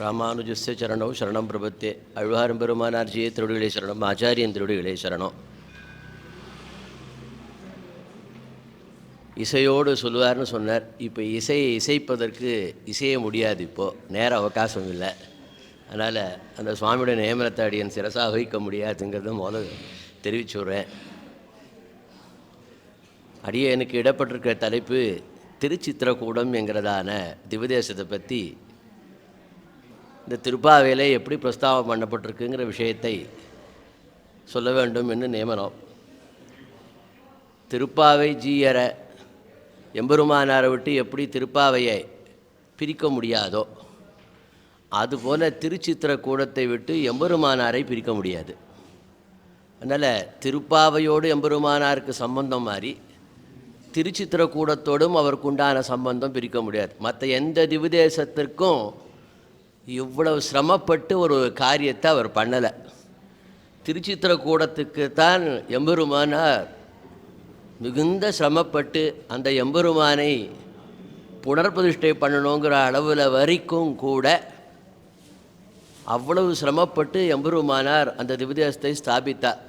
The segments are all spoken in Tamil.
ராமானுஜஸ்ய சரணம் சரணம் பிரபத்தே. அழ்வாரும் பெருமானார்ஜியே திருடிகளே சரணம். ஆச்சாரியன் திருடிகளே சரணம். இசையோடு சொல்லுவார்னு சொன்னார். இப்போ இசையை இசைப்பதற்கு இசைய முடியாது இப்போது நேர அவகாசம் இல்லை. அதனால் அந்த சுவாமியோட நியமனத்தை சிரசாக வகிக்க முடியாதுங்கிறத முதல்ல தெரிவிச்சு அடியே எனக்கு இடப்பட்டிருக்கிற தலைப்பு திருச்சித்திரக்கூடம் என்கிறதான திவதேசத்தை பற்றி இந்த திருப்பாவையில் எப்படி பிரஸ்தாவம் பண்ணப்பட்டிருக்குங்கிற விஷயத்தை சொல்ல வேண்டும் என்று நியமனம். திருப்பாவை ஜீயர எம்பெருமானாரை விட்டு எப்படி திருப்பாவையை பிரிக்க முடியாதோ அதுபோல் திருச்சித்திர கூடத்தை விட்டு எம்பெருமானாரை பிரிக்க முடியாது. அதனால் திருப்பாவையோடு எம்பெருமானாருக்கு சம்பந்தம் மாதிரி திருச்சித்திர கூடத்தோடும் அவருக்கு உண்டான சம்பந்தம் பிரிக்க முடியாது. மற்ற எந்த திவிதேசத்திற்கும் இவ்வளவு சிரமப்பட்டு ஒரு காரியத்தை அவர் பண்ணலை. திருச்சித்திர கூடத்துக்குத்தான் எம்பெருமானார் மிகுந்த சிரமப்பட்டு அந்த எம்பெருமானை புனர்பிரதிஷ்டை பண்ணணுங்கிற அளவில் வரைக்கும் கூட அவ்வளவு சிரமப்பட்டு எம்பெருமானார் அந்த திவிதேசத்தை ஸ்தாபித்தார்.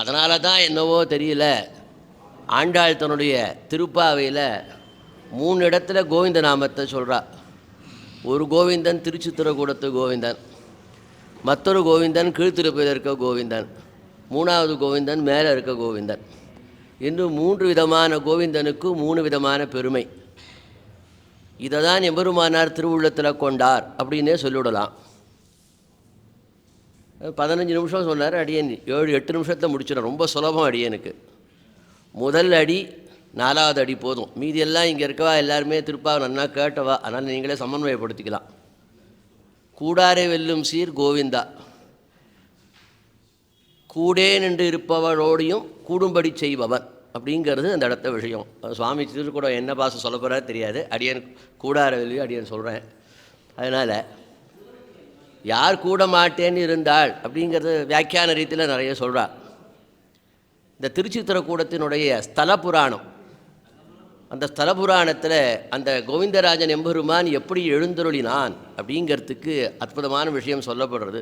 அதனால தான் என்னவோ தெரியல ஆண்டாள் தன்னுடைய திருப்பாவையில் மூணு இடத்துல கோவிந்த நாமத்தை சொல்கிறார் ஒரு கோவிந்தன் திருச்சித்திரக்கூடத்து கோவிந்தன் மற்றொரு கோவிந்தன் கீழ்த்திருப்பதில் இருக்க கோவிந்தன் மூணாவது கோவிந்தன் மேலே இருக்க கோவிந்தன். இன்னும் மூன்று விதமான கோவிந்தனுக்கு மூணு விதமான பெருமை. இதை தான் எம்பெருமானார் திருவுள்ளத்தில் கொண்டார் அப்படின்னே சொல்லிவிடலாம். பதினஞ்சு நிமிஷம் சொன்னார் அடியன் ஏழு எட்டு நிமிஷத்தில் முடிச்சிடும் ரொம்ப சுலபம் அடியனுக்கு முதல் அடி நாலாவது அடி போதும். மீதி எல்லாம் இங்கே இருக்கவா? எல்லாருமே திருப்பா நன்னா கேட்டவா? அதனால் நீங்களே சமன்வயப்படுத்திக்கலாம். கூடாரை வெல்லும் சீர் கோவிந்தா. கூடே நின்று இருப்பவளோடையும் கூடும்படி செய்பவன் அப்படிங்கிறது அந்த இடத்த விஷயம். சுவாமி திருக்கூடம் என்ன பாசம் சொல்ல போகிறா தெரியாது. அடியன் கூடார வெல்வி அடியன் சொல்கிறேன் அதனால் யார் கூட மாட்டேன்னு இருந்தாள் அப்படிங்கிறது வியாக்கியான ரீதியில் நிறைய சொல்கிறார் இந்த திருச்சித்திரக்கூடத்தினுடைய ஸ்தல புராணம் அந்த ஸ்தல புராணத்தில் அந்த கோவிந்தராஜன் எம்பெருமான் எப்படி எழுந்தருளினான் அப்படிங்கிறதுக்கு அற்புதமான விஷயம் சொல்லப்படுறது.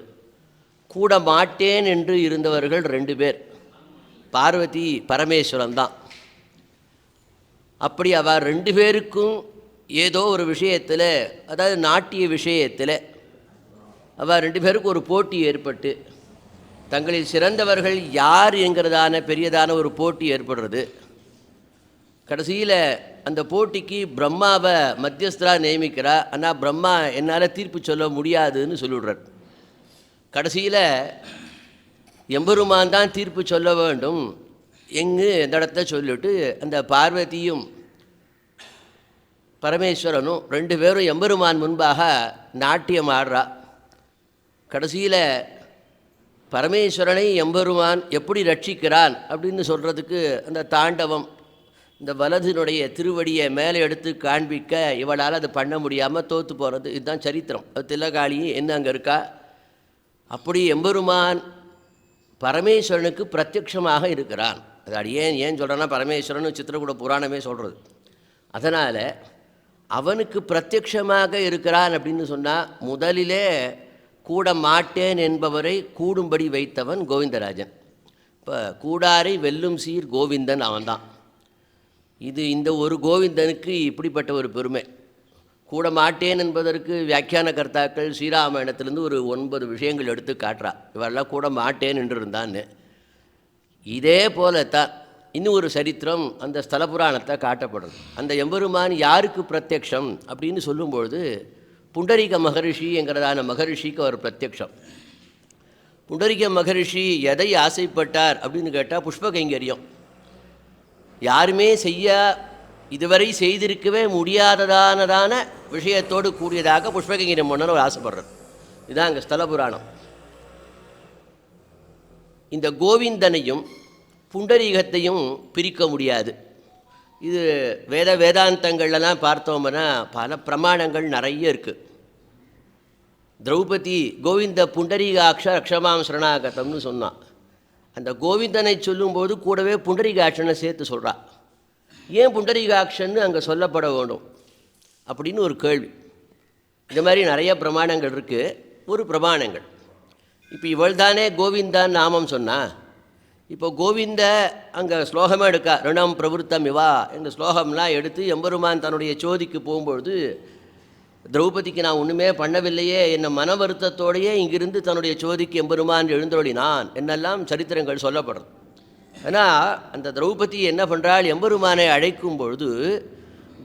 கூட மாட்டேன் என்று இருந்தவர்கள் ரெண்டு பேர். பார்வதி பரமேஸ்வரன் தான். அப்படி அவர் ரெண்டு பேருக்கும் ஏதோ ஒரு விஷயத்தில் அதாவது நாட்டிய விஷயத்தில் அவர் ரெண்டு பேருக்கும் ஒரு போட்டி ஏற்பட்டு தங்களில் சிறந்தவர்கள் யார் என்கிறதான பெரியதான ஒரு போட்டி ஏற்படுறது. கடைசியில் அந்த போட்டிக்கு பிரம்மாவை மத்தியஸ்தராக நியமிக்கிறா. ஆனால் பிரம்மா என்னால் தீர்ப்பு சொல்ல முடியாதுன்னு சொல்லிவிடுறார். கடைசியில் எம்பெருமான் தான் தீர்ப்பு சொல்ல வேண்டும் எங்கு இந்த இடத்த சொல்லிவிட்டு அந்த பார்வதியும் பரமேஸ்வரனும் ரெண்டு பேரும் எம்பெருமான் முன்பாக நாட்டியம் ஆடுறா. கடைசியில் பரமேஸ்வரனை எம்பெருமான் எப்படி ரட்சிக்கிறான் அப்படின்னு சொல்கிறதுக்கு அந்த தாண்டவம் இந்த வலதினுடைய திருவடியை மேலே எடுத்து காண்பிக்க இவளால் அது பண்ண முடியாமல் தோற்று போகிறது இதுதான் சரித்திரம். அது தில்லகாளி என்ன அங்கே இருக்கா? அப்படி எம்பெருமான் பரமேஸ்வரனுக்கு பிரத்யக்ஷமாக இருக்கிறான். அது அடி ஏன் ஏன் சொல்கிறேன்னா பரமேஸ்வரன் சித்திரக்கூட புராணமே சொல்கிறது அதனால் அவனுக்கு பிரத்யக்ஷமாக இருக்கிறான் அப்படின்னு சொன்னால் முதலிலே கூட மாட்டேன் என்பவரை கூடும்படி வைத்தவன் கோவிந்தராஜன். இப்போ கூடாரை வெல்லும் சீர் கோவிந்தன் அவன்தான். இது இந்த ஒரு கோவிந்தனுக்கு இப்படிப்பட்ட ஒரு பெருமை. கூட மாட்டேன் என்பதற்கு வியாக்கியான கர்த்தாக்கள் ஸ்ரீராமாயணத்திலேருந்து ஒரு ஒன்பது விஷயங்கள் எடுத்து காட்டுறா. இவெல்லாம் கூட மாட்டேன் என்று இருந்தான்னு இதே போலத்தான் இன்னும் ஒரு சரித்திரம் அந்த ஸ்தல புராணத்தை காட்டப்படுறது அந்த எம்பெருமான் யாருக்கு பிரத்யக்ஷம் அப்படின்னு சொல்லும்பொழுது புண்டரிக மகரிஷி என்கிறதான மகரிஷிக்கு அவர் பிரத்யக்ஷம். புண்டரிக மகரிஷி எதை ஆசைப்பட்டார் அப்படின்னு கேட்டால் புஷ்பகைங்கரியம் யாருமே செய்ய இதுவரை செய்திருக்கவே முடியாததானதான விஷயத்தோடு கூடியதாக புஷ்பகங்கிரம் பண்ணணும் அவர் ஆசைப்படுறார். இதுதான் அங்கே ஸ்தல புராணம். இந்த கோவிந்தனையும் புண்டரீகத்தையும் பிரிக்க முடியாது. இது வேத வேதாந்தங்கள்லாம் பார்த்தோம்னா பல பிரமாணங்கள் நிறைய இருக்குது திரௌபதி கோவிந்த புண்டரீகாட்ச அக்ஷமாம் சரணாகதம்னு சொன்னான். அந்த கோவிந்தனை சொல்லும்போது கூடவே புண்டரிகாட்சனை சேர்த்து சொல்கிறா ஏன் புண்டரீகாட்சன்னு அங்கே சொல்லப்பட வேண்டும் அப்படின்னு ஒரு கேள்வி. இந்த மாதிரி நிறைய பிரமாணங்கள் இருக்குது ஒரு பிரமாணங்கள். இப்போ இவள் தானே கோவிந்தான் நாமம் சொன்னால் இப்போ கோவிந்த அங்கே ஸ்லோகமாக எடுக்கா ரிணம் பிரவருத்தம் இவா என்ற ஸ்லோகம்லாம் எடுத்து எம்பெருமான் தன்னுடைய சோதிக்கு போகும்பொழுது திரௌபதிக்கு நான் ஒன்றுமே பண்ணவில்லையே என்னை மன வருத்தத்தோடையே இங்கிருந்து தன்னுடைய சோதிக்கு எம்பெருமான் எழுந்தொழினான் என்னெல்லாம் சரித்திரங்கள் சொல்லப்படுறது ஆனால் அந்த திரௌபதி என்ன பண்ணுறாள் எம்பெருமானை அழைக்கும் பொழுது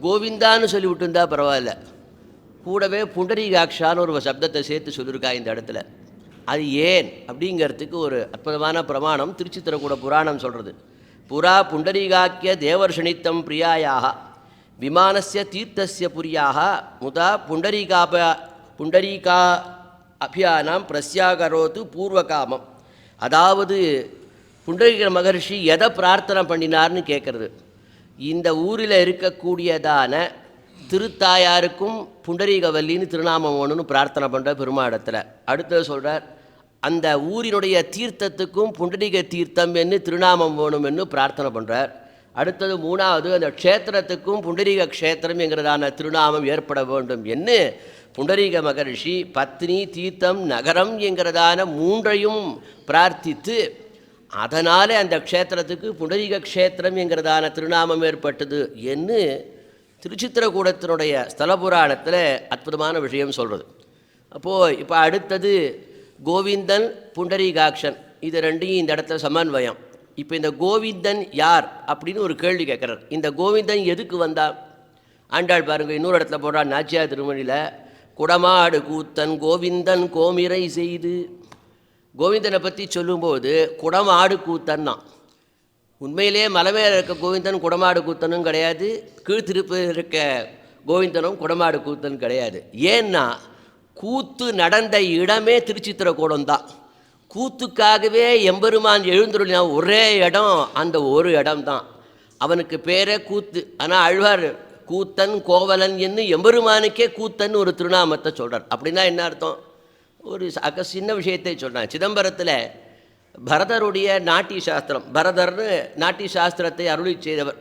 கோவிந்தான்னு சொல்லி விட்டுருந்தா பரவாயில்ல. கூடவே புண்டரீகாட்சான்னு ஒரு சப்தத்தை சேர்த்து சொல்லியிருக்கா இந்த இடத்துல. அது ஏன்? அப்படிங்கிறதுக்கு ஒரு அற்புதமான பிரமாணம் திருச்சித்திரக்கூட புராணம் சொல்கிறது புறா புண்டரீகாக்கிய தேவர்ஷணித்தம் பிரியாயாக. விமானஸ்ய தீர்த்தஸ்ய புரியாக முதா புண்டரீகாப புண்டரீகா அபியானம் பிரஸ்யாகரோத்து பூர்வகாமம். அதாவது புண்டரீக மகர்ஷி எதை பிரார்த்தனை பண்ணினார்னு கேட்குறது இந்த ஊரில் இருக்கக்கூடியதான திருத்தாயாருக்கும் புண்டரீகவல்லின்னு திருநாமம் ஒன்றுன்னு பிரார்த்தனை பண்ணுற பெருமாடத்தில். அடுத்தது சொல்கிறார் அந்த ஊரினுடைய தீர்த்தத்துக்கும் புண்டரீக தீர்த்தம் என்று திருநாமம் வேணும்னு பிரார்த்தனை பண்ணுறார் அடுத்தது மூணாவது அந்த க்ஷேத்திரத்துக்கும் புண்டரீக க்ஷேத்திரம் என்கிறதான திருநாமம் ஏற்பட வேண்டும். என்று புண்டரீக மகரிஷி பத்னி தீர்த்தம் நகரம் என்கிறதான மூன்றையும் பிரார்த்தித்து அதனாலே அந்த க்ஷேத்திரத்துக்கு புண்டரீக க்ஷேத்திரம் என்கிறதான திருநாமம் ஏற்பட்டது. என்று திருச்சித்திரக்கூடத்தினுடைய ஸ்தல புராணத்தில் அற்புதமான விஷயம் சொல்கிறது அப்போது இப்போ அடுத்தது கோவிந்தன் புண்டரீகாக்ஷன் இது ரெண்டையும் இந்த இடத்துல சமன்வயம். இப்போ இந்த கோவிந்தன் யார் அப்படின்னு ஒரு கேள்வி கேட்குறார். இந்த கோவிந்தன் எதுக்கு வந்தான் ஆண்டாள் பாருங்க இன்னொரு இடத்துல போடுறா நாச்சியார் திருமணியில் குடமாடு கூத்தன் கோவிந்தன் கோமிரை செய்து. கோவிந்தனை பற்றி சொல்லும்போது குடமாடு கூத்தன்னா உண்மையிலேயே மலை மேலே இருக்க கோவிந்தன் குடமாடு கூத்தனும் கிடையாது கீழ்த்திருப்பு இருக்க கோவிந்தனும் குடமாடு கூத்தன் கிடையாது. ஏன்னா கூத்து நடந்த இடமே திருச்சித்திரக்கூடம் தான் கூத்துக்காகவே எம்பெருமான் எழுந்துருளினா ஒரே இடம் அந்த ஒரு இடம் தான் அவனுக்கு பேரே கூத்து. ஆனால் அழ்வார் கூத்தன் கோவலன் என்று எம்பெருமானுக்கே கூத்தன் ஒரு திருநாமத்தை சொல்கிறார் அப்படின்னா என்ன அர்த்தம்? ஒரு அக சின்ன விஷயத்தை சொல்கிறான் சிதம்பரத்தில் பரதருடைய நாட்டிய சாஸ்திரம் பரதர்னு நாட்டிய சாஸ்திரத்தை அருளி செய்தவர்.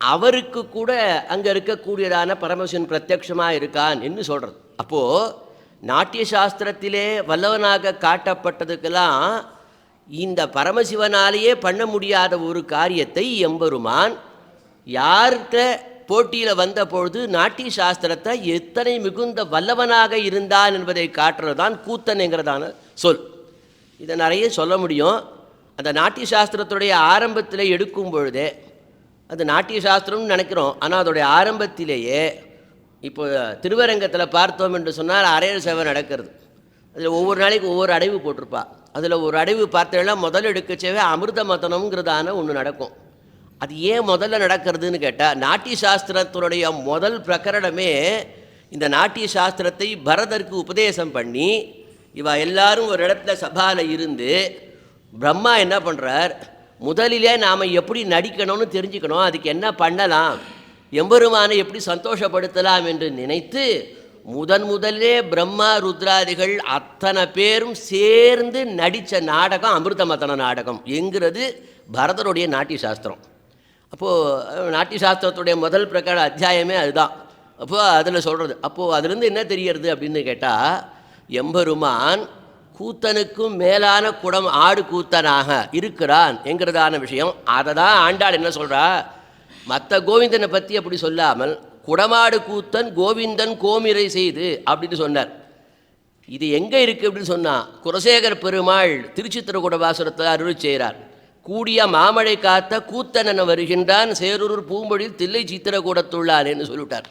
அவருக்கு கூட அங்கே இருக்கக்கூடியதான பரமசிவன் பிரத்யக்ஷமாக இருக்கான் என்று சொல்கிறது அப்போது நாட்டிய சாஸ்திரத்திலே வல்லவனாக காட்டப்பட்டதுக்கெல்லாம் இந்த பரமசிவனாலேயே பண்ண முடியாத ஒரு காரியத்தை எம்பெருமான் யார்கிட்ட போட்டியில் வந்த பொழுது நாட்டிய சாஸ்திரத்தை எத்தனை மிகுந்த வல்லவனாக இருந்தான் என்பதை காட்டுறது தான் கூத்தனுங்கிறதான சொல். இதை நிறைய சொல்ல முடியும். அந்த நாட்டிய சாஸ்திரத்துடைய ஆரம்பத்தில் எடுக்கும் பொழுதே அது நாட்டிய சாஸ்திரம்னு நினைக்கிறோம். ஆனால் அதோடைய ஆரம்பத்திலேயே இப்போ திருவரங்கத்தில் பார்த்தோம் என்று சொன்னால் அரையர் சேவை நடக்கிறது. அதில் ஒவ்வொரு நாளைக்கு ஒவ்வொரு அடைவு போட்டிருப்பா. அதில் ஒரு அடைவு பார்த்தேன்னா முதல் எடுக்கச்சேவே அமிர்த மதனம்ங்கிறதான ஒன்று நடக்கும். அது ஏன் முதல்ல நடக்கிறதுன்னு கேட்டால் நாட்டிய சாஸ்திரத்தினுடைய முதல் பிரகரணமே இந்த நாட்டிய சாஸ்திரத்தை பரதருக்கு உபதேசம் பண்ணி இவா எல்லாரும் ஒரு இடத்துல சபாவில் இருந்து பிரம்மா என்ன பண்ணுறார் முதலிலே நாம் எப்படி நடிக்கணும்னு தெரிஞ்சுக்கணும் அதுக்கு என்ன பண்ணலாம்? எம்பெருமானை எப்படி சந்தோஷப்படுத்தலாம் என்று நினைத்து முதன் முதலே பிரம்மா ருத்ராதிகள் அத்தனை பேரும் சேர்ந்து நடித்த நாடகம் அமிர்தமத்தன நாடகம் என்கிறது பரதருடைய நாட்டிய சாஸ்திரம் அப்போது நாட்டிய சாஸ்திரத்துடைய முதல் பிரகார அத்தியாயமே அதுதான். அப்போது அதில் சொல்கிறது அப்போது அதுலேருந்து என்ன தெரியறது அப்படின்னு கேட்டால் எம்பெருமான் கூத்தனுக்கும் மேலான குடம் ஆடு கூத்தனாக இருக்கிறான் என்கிறதான விஷயம். அதை தான் ஆண்டாள் என்ன சொல்கிறா மற்ற கோவிந்தனை பற்றி அப்படி சொல்லாமல் குடமாடு கூத்தன் கோவிந்தன் கோமிரை செய்து அப்படின்னு சொன்னார். இது எங்கே இருக்குது அப்படின்னு சொன்னால் குலசேகர் பெருமாள் திருச்சித்திரகுட வாசுரத்தை அருள் செய்கிறார். கூடிய மாமழை காத்த கூத்தனன வருகின்றான் சேரூர் பூம்பொழில் தில்லை சித்திரக்கூடத்துள்ளானேன்னு சொல்லிவிட்டார்.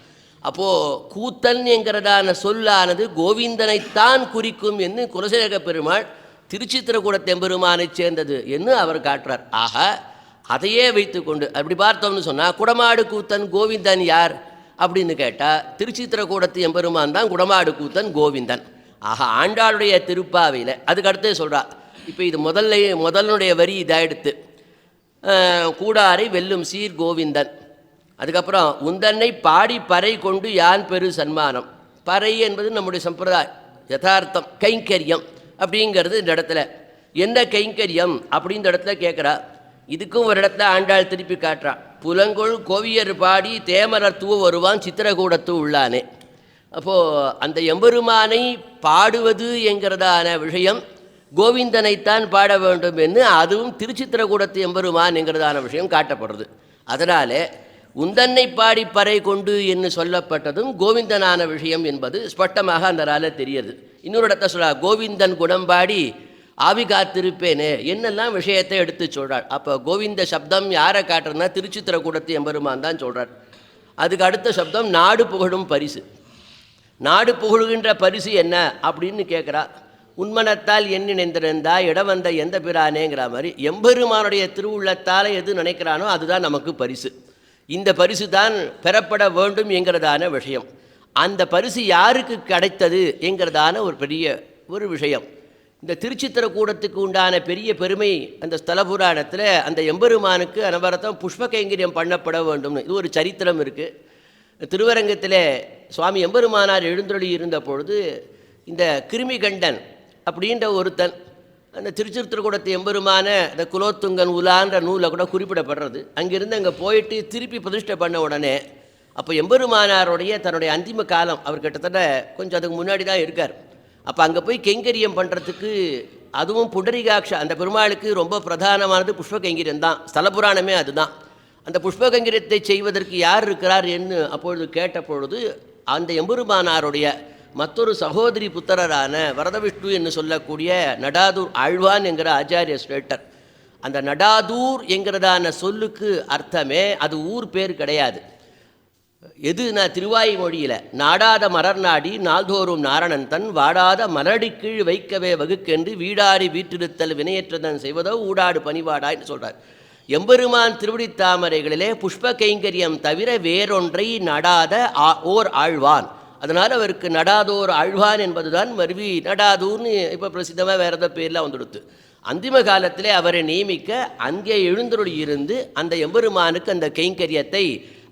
அப்போது கூத்தன் என்கிறதான சொல்லானது கோவிந்தனைத்தான் குறிக்கும் என்று குலசேகர பெருமாள் திருச்சித்திரக்கூடத் தெம்பெருமானைச் சேர்ந்தது என்று அவர் காட்டுறார். ஆக அதையே வைத்துக்கொண்டு அப்படி பார்த்தோம்னு சொன்னால் குடமாடு கூத்தன் கோவிந்தன் யார்? அப்படின்னு கேட்டால் திருச்சித்திரக்கூடத்து எம்பெருமான் தான் குடமாடு கூத்தன் கோவிந்தன். ஆக ஆண்டாளுடைய திருப்பாவையில் அதுக்கு அடுத்தே சொல்கிறா இப்போ இது முதல்ல முதலனுடைய வரி இதாகிடுத்து கூடாரை வெல்லும் சீர் கோவிந்தன். அதுக்கப்புறம் உந்தன்னை பாடி பறை கொண்டு யான் பெரு சன்மானம். பறை என்பது நம்முடைய சம்பிரதாயம் யதார்த்தம் கைங்கரியம் அப்படிங்கிறது இந்த இடத்துல. என்ன கைங்கரியம் அப்படின்ற இடத்துல கேட்குறா இதுக்கும் ஒரு இடத்துல ஆண்டாள் திருப்பி காட்டுறான் புலங்கொள் கோவியர் பாடி தேமரத்துவ வருவான் சித்திரகூடத்து உள்ளானே. அப்போது அந்த எம்பெருமானை பாடுவது என்கிறதான விஷயம் கோவிந்தனைத்தான் பாட வேண்டும் என்று அதுவும் திருச்சித்திரகூடத்து எம்பெருமான் என்கிறதான விஷயம் காட்டப்படுறது. அதனால் உந்தன்னை பாடி பறை கொண்டு என்று சொல்லப்பட்டதும் கோவிந்தனான விஷயம் என்பது ஸ்பட்டமாக அந்த தெரியுது. இன்னொரு இடத்த சொல்ல கோவிந்தன் குணம் பாடி ஆவி காத்திருப்பேனே என்னெல்லாம் விஷயத்தை எடுத்து சொல்கிறார் அப்போ கோவிந்த சப்தம் யாரை காட்டுறதுனா திருச்சித்திரக்கூடத்து எம்பெருமான் தான் சொல்கிறார் அதுக்கு அடுத்த சப்தம் நாடு புகழும் பரிசு. நாடு புகழுகின்ற பரிசு என்ன அப்படின்னு கேட்குறா. உண்மனத்தால் என் நினைந்திருந்தா இடம் வந்த எந்த பிரானேங்கிற மாதிரி எம்பெருமானுடைய திருவுள்ளத்தால் எது நினைக்கிறானோ அதுதான் நமக்கு பரிசு. இந்த பரிசு தான் பெறப்பட வேண்டும் என்கிறதான விஷயம். அந்த பரிசு யாருக்கு கிடைத்தது என்கிறதான ஒரு பெரிய ஒரு விஷயம். இந்த திருச்சித்திரக்கூடத்துக்கு உண்டான பெரிய பெருமை அந்த ஸ்தல புராணத்தில் அந்த எம்பெருமானுக்கு அனவரத்தம் புஷ்ப கைங்கரியம் பண்ணப்பட வேண்டும்னு. இது ஒரு சரித்திரம் இருக்குது திருவரங்கத்தில் சுவாமி எம்பெருமானார் எழுந்தொழி இருந்த பொழுது இந்த கிருமிகண்டன் அப்படின்ற ஒருத்தன் அந்த திருச்சித்திரக்கூடத்து எம்பெருமான இந்த குலோத்துங்கன் உலான்ற நூலை கூட குறிப்பிடப்படுறது. அங்கிருந்து அங்கே போயிட்டு திருப்பி பிரதிஷ்டை பண்ண உடனே அப்போ எம்பெருமானாருடைய தன்னுடைய அந்திம காலம் அவர் கிட்டத்தட்ட கொஞ்சம் அதுக்கு முன்னாடி தான் இருக்கார். அப்போ அங்கே போய் கைங்கரியம் பண்ணுறதுக்கு அதுவும் புண்டரிகாட்ச அந்த பெருமாளுக்கு ரொம்ப பிரதானமானது புஷ்ப கைங்கரியம் தான். ஸ்தல புராணமே அதுதான். அந்த புஷ்ப கைங்கரியத்தை செய்வதற்கு யார் இருக்கிறார் என்று அப்பொழுது கேட்ட பொழுது அந்த எம்பெருமானாருடைய மற்றொரு சகோதரி புத்திரரான வரதவிஷ்ணு என்று சொல்லக்கூடிய நடாதூர் ஆழ்வான் என்கிற ஆச்சாரிய ஸ்வேட்டர் அந்த நடாதூர் என்கிறதான சொல்லுக்கு அர்த்தமே அது ஊர் பேர் கிடையாது. எது நான் திருவாய் மொழியில் நாடாத மலர் நாடி நாள்தோறும் நாரணன் தன் வாடாத மலடி கீழ் வைக்கவே வகுக்கென்று வீடாடி வீற்றிருத்தல் வினையற்றதன் செய்வதோ ஊடாடு பணிவாடான்னு சொல்கிறார் எம்பெருமான் திருவடி தாமரைகளிலே புஷ்ப கைங்கரியம் தவிர வேறொன்றை நடாத ஆ- ஓர் ஆழ்வான். அதனால் அவருக்கு நடாதோர் ஆழ்வான் என்பதுதான் மருவி நடாதூர்னு இப்போ பிரசித்தமாக வேறு ஏதோ பேர்லாம் வந்துடுத்து. அந்திம காலத்திலே அவரை நியமிக்க அங்கே எழுந்தருளி இருந்து அந்த எம்பெருமானுக்கு அந்த கைங்கரியத்தை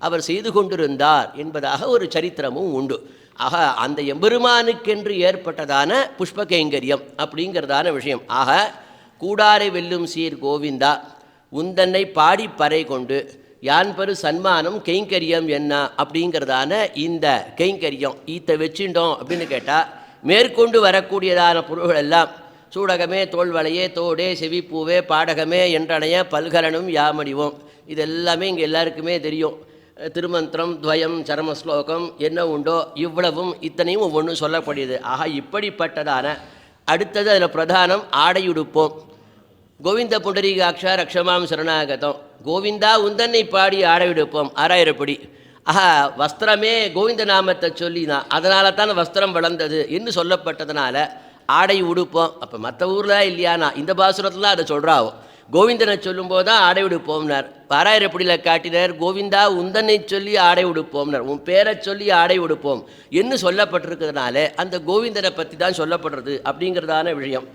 அவர் செய்து கொண்டிருந்தார் என்பதாக ஒரு சரித்திரமும் உண்டு. ஆக அந்த எம்பெருமானுக்கென்று ஏற்பட்டதான புஷ்ப கைங்கரியம் அப்படிங்கிறதான விஷயம். ஆக கூடாரை வெல்லும் சீர் கோவிந்தா உந்தன்னை பாடி பறை கொண்டு யான் பெரு சன்மானம் கைங்கரியம் என்ன அப்படிங்கிறதான இந்த கைங்கரியம் ஈத்தை வச்சுட்டோம் அப்படின்னு கேட்டால் மேற்கொண்டு வரக்கூடியதான பொருள்கள் எல்லாம் சூடகமே தோல்வளையே தோடே செவிப்பூவே பாடகமே என்றனைய பல்கலனும் யாமடிவோம். இது எல்லாமே இங்கே எல்லாருக்குமே தெரியும். திருமந்திரம் துவயம் சரம ஸ்லோகம் என்ன உண்டோ இவ்வளவும் இத்தனையும் ஒவ்வொன்றும் சொல்லப்படுது ஆக இப்படிப்பட்டதான அடுத்தது அதில் பிரதானம் ஆடையுடுப்போம். கோவிந்த புண்டரீகாட்சா ரக்ஷமாம் சரணாகதம். கோவிந்தா உந்தன்னை பாடி ஆடையுடுப்போம். ஆறாயிரப்படி. ஆஹா வஸ்திரமே கோவிந்த நாமத்தை சொல்லி தான் அதனால தான் வஸ்திரம் வளர்ந்தது என்று சொல்லப்பட்டதுனால ஆடை உடுப்போம். அப்போ மற்ற ஊரில் இல்லையானா இந்த பாசுரத்தில் அதை சொல்கிறாவோ கோவிந்தனை சொல்லும்போது தான் ஆடை உடுப்போம்னார். ஆறாயிரப்படியில் காட்டினார் கோவிந்தா உந்தனை சொல்லி ஆடை உடுப்போம்னர். உன் பேரை சொல்லி ஆடை உடுப்போம். என்று சொல்லப்பட்டிருக்கிறதுனால அந்த கோவிந்தனை பற்றி தான் சொல்லப்படுறது அப்படிங்கிறதான விஷயம்.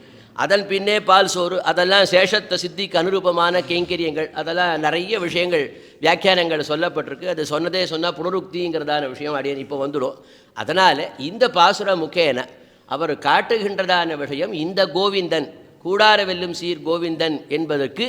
அதன் பின்னே பால் சோறு அதெல்லாம் சேஷத்த சித்திக்கு அனுரூபமான கைங்கரியங்கள் அதெல்லாம் நிறைய விஷயங்கள் வியாக்கியானங்கள் சொல்லப்பட்டிருக்கு. அது சொன்னதே சொன்னால் புனருக்திங்கிறதான விஷயம் அப்படியே இப்போ வந்துடும். அதனால் இந்த பாசுர முக்கேன அவர் காட்டுகின்றதான விஷயம் இந்த கோவிந்தன் கூடார வெல்லும் சீர் கோவிந்தன் என்பதற்கு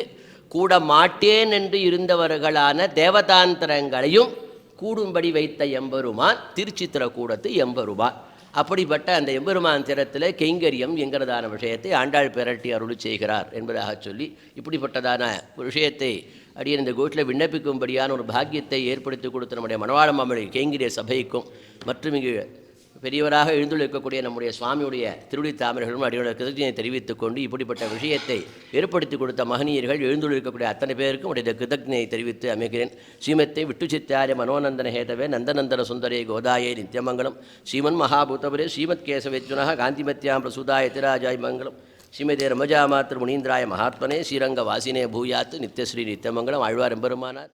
கூட மாட்டேன் என்று இருந்தவர்களான தேவதாந்திரங்களையும் கூடும்படி வைத்த எம்பெருமான் திருச்சித்திரக்கூடத்து எம்பெருமான். அப்படிப்பட்ட அந்த எம்பெருமான் திறத்தில் கைங்கரியம் என்கிறதான விஷயத்தை ஆண்டாள் பெரட்டி அருள் செய்கிறார் என்பதாக சொல்லி இப்படிப்பட்டதான ஒரு விஷயத்தை அடியே இந்த கோட்டில் விண்ணப்பிக்கும்படியான ஒரு பாக்கியத்தை ஏற்படுத்தி கொடுத்த நம்முடைய மணவாள மாமலை கைங்கரிய சபைக்கும் மற்றும் இங்கு பெரியவராக எழுந்துள்ளிருக்கக்கூடிய நம்முடைய சுவாமியுடைய திருடி தாமரைகளும் அடியோட கிருதஜனை தெரிவித்துக் கொண்டு இப்படிப்பட்ட விஷயத்தை ஏற்படுத்தி கொடுத்த மகனியர்கள் எழுந்துள்ளிருக்கக்கூடிய அத்தனை பேருக்கும் உடைய கிருதஜனை தெரிவித்து அமைகிறேன். ஸ்ரீமத்தை விட்டு சித்தாரிய மனோநந்தன ஹேதவே நந்தநந்தன சுந்தரே கோதாயே நித்யமங்கலம் ஸ்ரீமன் மகாபூதபுரே ஸ்ரீமத் கேசவேஜுனா காந்திமத்யாம் பிரசுதாய திராஜாய் மங்கலம் ஸ்ரீமதி ரமஜா மாத்திரு முனீந்திராய மகாத்மனே ஸ்ரீரங்க வாசினே பூயாத்து நித்யஸ்ரீ நித்யமங்கலம் ஆழ்வார் எம்பெருமானார்.